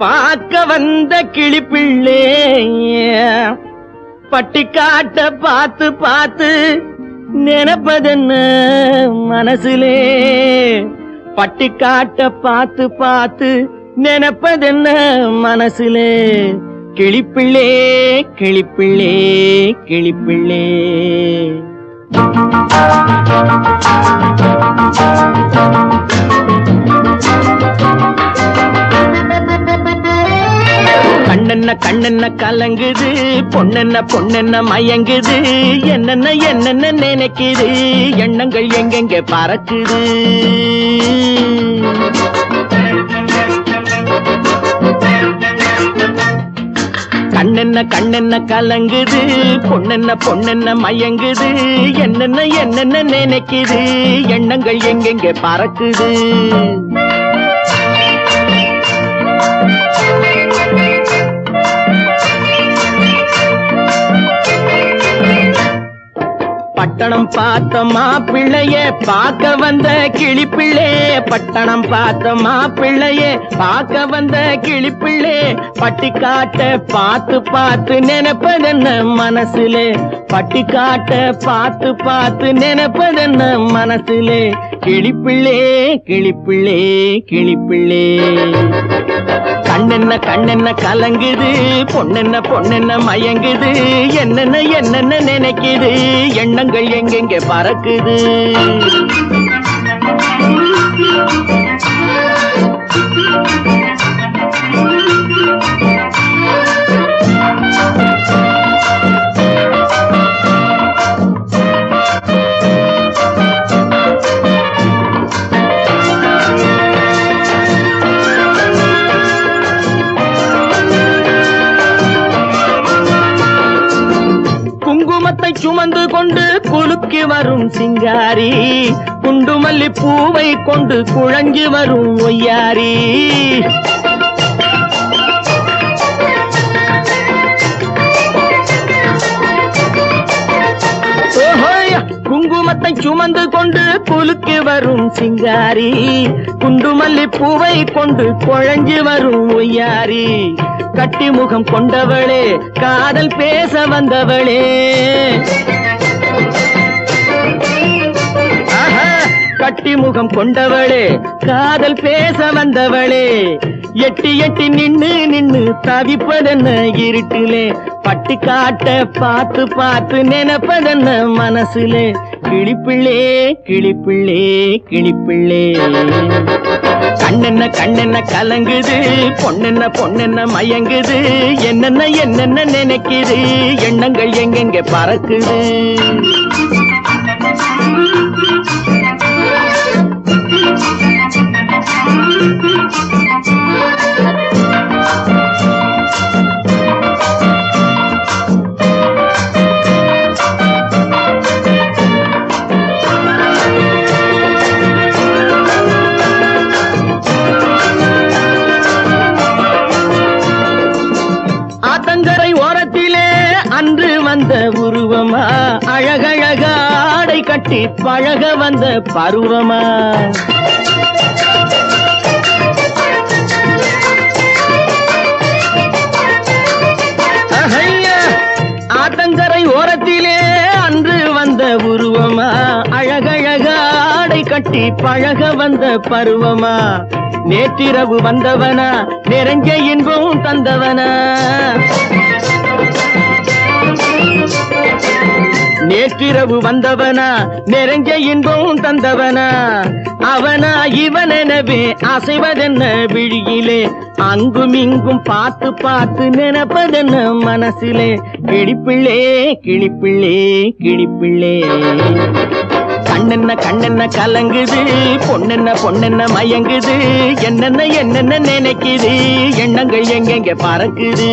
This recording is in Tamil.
பார்க்க வந்த கிளிப்பிள்ளே. பட்டிக்காட்ட பார்த்து பார்த்து நினைப்பதென்ன மனசுலே? பட்டிக்காட்ட பார்த்து பார்த்து நினைப்பதென்ன மனசுலே? கிளிப்பிள்ளே கிளிப்பிள்ளே கிளிப்பிள்ளே. கண்ணென்ன கண்ணென்ன கலங்குது பொண்ணென்ன பொண்ணென்ன மயங்குது என்னென்ன என்னென்ன நினைக்குது எண்ணங்கள் எங்கெங்க பறக்குது? கண்ணென்ன கண்ணென்ன கலங்குது பொண்ணென்ன பொண்ணென்ன மயங்குது என்னென்ன என்னென்ன நினைக்குது எண்ணங்கள் எங்கெங்க பறக்குது? பட்டணம் பார்த்த மாப்பிள்ளைய பார்க்க வந்த கிளிப்பிள்ளே. பட்டணம் பார்த்த மாப்பிள்ளைய பார்க்க வந்த கிளிப்பிள்ளே. பட்டி காட்ட பார்த்து பார்த்து நினைப்பதென்ன மனசுலே? பட்டி காட்ட பார்த்து பார்த்து நினைப்பதென்ன மனசுலே? கிளிப்பிள்ளே கிளிப்பிள்ளே கிளிப்பிள்ளே. கண்ணென்ன கண்ணென்ன கலங்குது. பொண்ணென்ன பொண்ணென்ன மயங்குது. என்னென்ன என்னென்ன நினைக்குது? எண்ணங்கள் எங்கெங்க பறக்குது? குங்குமத்தை சுமந்து கொண்டு குலுக்கி வரும் சிங்காரி குண்டுமல்லி பூவை கொண்டு குழஞ்சி வரும் ஒய்யாரி. சுமந்து கொண்டு குலுக்கி வரும் சிங்காரி. குண்டுமல்லி பூவை கொண்டு குழஞ்சு வரும் ஒய்யாரி. கட்டி முகம் கொண்டவளே காதல் பேச வந்தவளே. கட்டி முகம் கொண்டவளே காதல் பேச வந்தவளே. எட்டி எட்டி நின்னு நின்னு தவிப்பதென்ன இருட்டிலே? பட்டு காட்ட பார்த்து பார்த்து நினைப்பதென்ன மனசுலே? கிளிப்பிள்ளே கிளிப்பிள்ளே கிளிப்பிள்ளே. கண்ணென்ன கண்ணென்ன கலங்குது பொண்ணென்ன பொண்ணென்ன மயங்குது என்னென்ன என்னென்ன நினைக்குது எண்ணங்கள் எங்கெங்க பறக்குது? அன்று வந்த உருவமா? அழகழக ஆடை கட்டி பழக வந்த பருவமா? அஹையா, ஆத்தங்கரை ஓரத்திலே அன்று வந்த உருவமா? அழகழக ஆடை கட்டி பழக வந்த பருவமா? நேற்றிரவு வந்தவனா? நிறைஞ்ச இன்பம் தந்தவனா? நேற்றிரவு வந்தவனா நிறைஞ்ச இன்பம் தந்தவனா. அவனா இவனெனவே அசைவதென்ன விழியிலே. அங்கும் இங்கும் பார்த்து பார்த்து நினைப்பதென்ன மனசிலே. கிளிப்பிள்ளே கிளிப்பிள்ளே கிளிப்பிள்ளே. கண்ணென்ன கண்ணென்ன கலங்குது பொண்ணென்ன பொண்ணென்ன மயங்குது. என்னென்ன என்னென்ன நினைக்குது எண்ணங்கள் எங்கெங்க பறக்குது.